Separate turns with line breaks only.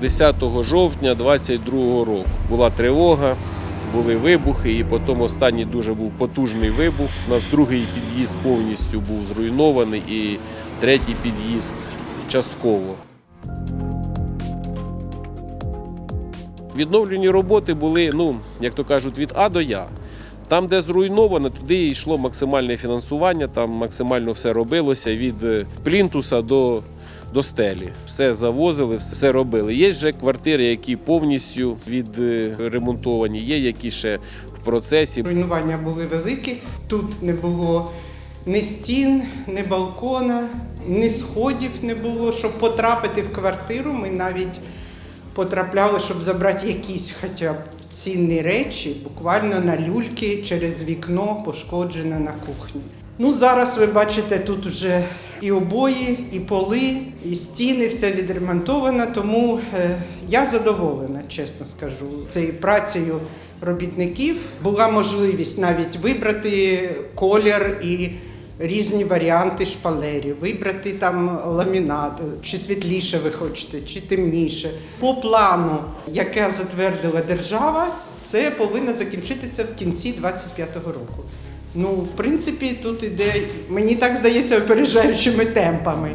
10 жовтня 22 року. Була тривога, були вибухи, і потім останній дуже був потужний вибух. У нас другий під'їзд повністю був зруйнований і третій під'їзд частково. Відновлені роботи були, ну, як то кажуть, від А до Я. Там, де зруйновано, туди йшло максимальне фінансування, там максимально все робилося від е, плінтуса до, до стелі. Все завозили, все робили. Є вже квартири, які повністю відремонтовані, є які ще в процесі.
Руйнування були великі. Тут не було ні стін, ні балкона, ні сходів не було. Щоб потрапити в квартиру, ми навіть потрапляли, щоб забрати якісь хоча б цінні речі, буквально на люльки через вікно, пошкоджене на кухні. Ну, зараз ви бачите, тут вже і обої, і поли, і стіни, все відремонтовано, тому е, я задоволена, чесно скажу, цією працею робітників. Була можливість навіть вибрати колір і різні варіанти шпалерів, вибрати там ламінат, чи світліше ви хочете, чи темніше. По плану, яке затвердила держава, це повинно закінчитися в кінці 25-го року. Ну, в принципі, тут іде, мені так здається, опережаючими темпами.